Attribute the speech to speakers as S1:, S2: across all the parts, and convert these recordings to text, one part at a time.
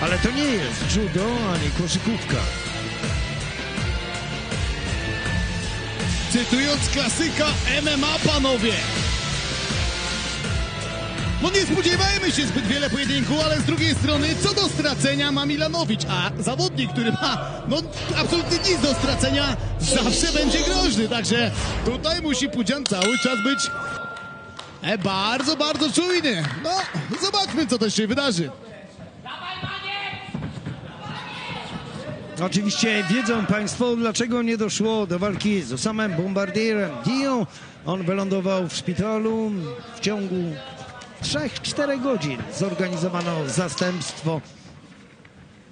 S1: Ale to nie jest judo ani koszykówka.
S2: Cytując klasyka MMA, panowie. No nie spodziewajmy się zbyt wiele pojedynku, ale z drugiej strony co do stracenia ma Milanowicz, a zawodnik, który ma no absolutnie nic do stracenia, zawsze będzie groźny, także tutaj musi Pudzian cały czas być e, bardzo, bardzo czujny. No, zobaczmy co też się wydarzy.
S1: Oczywiście wiedzą Państwo, dlaczego nie doszło do walki z Osamem Bombardierem Dion. On wylądował w szpitalu w ciągu 3-4 godzin. Zorganizowano zastępstwo.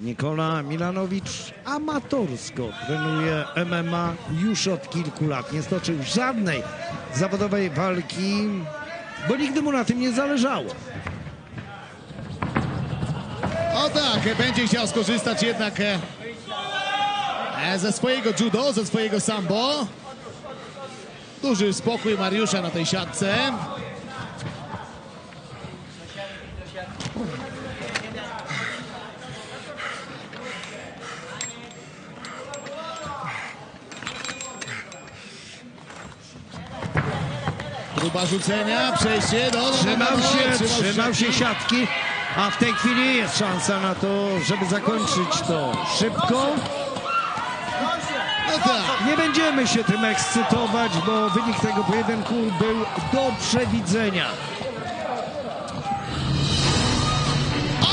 S1: Nikola Milanowicz amatorsko trenuje MMA już od kilku lat. Nie stoczył żadnej zawodowej walki, bo nigdy mu na tym nie zależało.
S2: O tak, będzie chciał skorzystać jednak e, ze swojego judo, ze swojego sambo. Duży spokój Mariusza na tej siatce. Próba rzucenia, przejście, no,
S1: Trzymał się, trzymał się siatki, a w tej chwili jest szansa na to, żeby zakończyć to szybko.
S2: No tak.
S1: Nie będziemy się tym ekscytować, bo wynik tego pojedynku był do przewidzenia.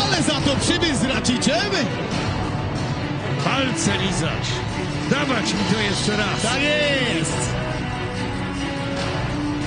S2: Ale za to przybył z Racicem.
S1: Palce lizać. Dawać mi to jeszcze raz.
S2: Tak jest.